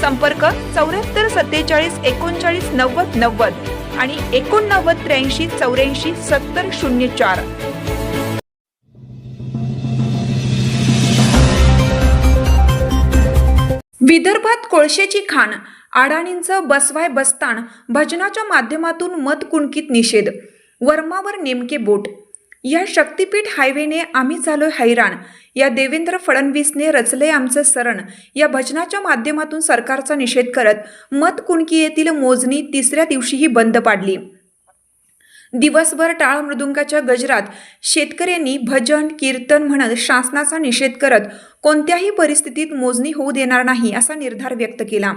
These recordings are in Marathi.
संपर्क चौऱ्याहत्तर सत्तेचाळीस एकोणचाळीस नव्वद नव्वद आणि एकोणनव्वद त्र्याऐंशी चौऱ्याऐंशी सत्तर शून्य चार. विदर्भात कोळशेची खाण अडाणींचं बसवाय बस्तान भजनाच्या माध्यमातून मत कुणकीत निषेध. वर्मावर नेमके बोट या शक्तीपीठ हायवेने आम्ही झालो हैराण. या देवेंद्र फडणवीसने रचले आमचं सरण या भजनाच्या माध्यमातून सरकारचा निषेध करत मत कुणकी येथील मोजणी तिसऱ्या दिवशीही बंद पाडली. दिवसभर टाळ मृदुंगाच्या गजरात शेतकऱ्यांनी भजन कीर्तन म्हणत शासनाचा निषेध करत कोणत्याही परिस्थितीत मोजणी होऊ देणार नाही असा निर्धार व्यक्त केला.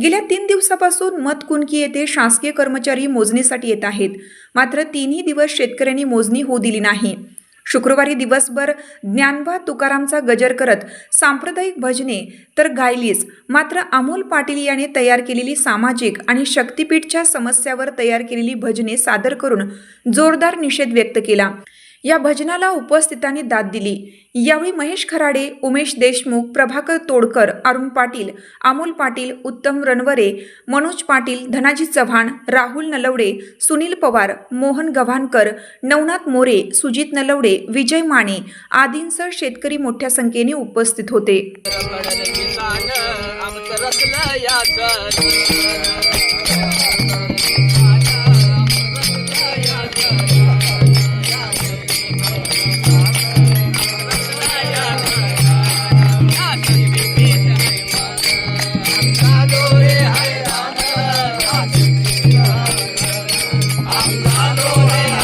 गेल्या तीन दिवसापासून मतकुणकी येथे शासकीय कर्मचारी मोजणीसाठी येत आहेत. मात्र तिन्ही दिवस शेतकऱ्यांनी मोजणी होऊ दिली नाही. शुक्रवारी दिवसभर ज्ञानबा तुकारामचा गजर करत सांप्रदायिक भजने तर गायलीच. मात्र अमोल पाटील याने तयार केलेली सामाजिक आणि शक्तीपीठच्या समस्यावर तयार केलेली भजने सादर करून जोरदार निषेध व्यक्त केला. या भजनाला उपस्थितांनी दाद दिली. यावेळी महेश खराडे उमेश देशमुख प्रभाकर तोडकर अरुण पाटील अमोल पाटील उत्तम रणवरे मनोज पाटील धनाजी चव्हाण राहुल नलवडे सुनील पवार मोहन गव्हाणकर नवनाथ मोरे सुजित नलवडे विजय माने आदींसह शेतकरी मोठ्या संख्येने उपस्थित होते. Alô,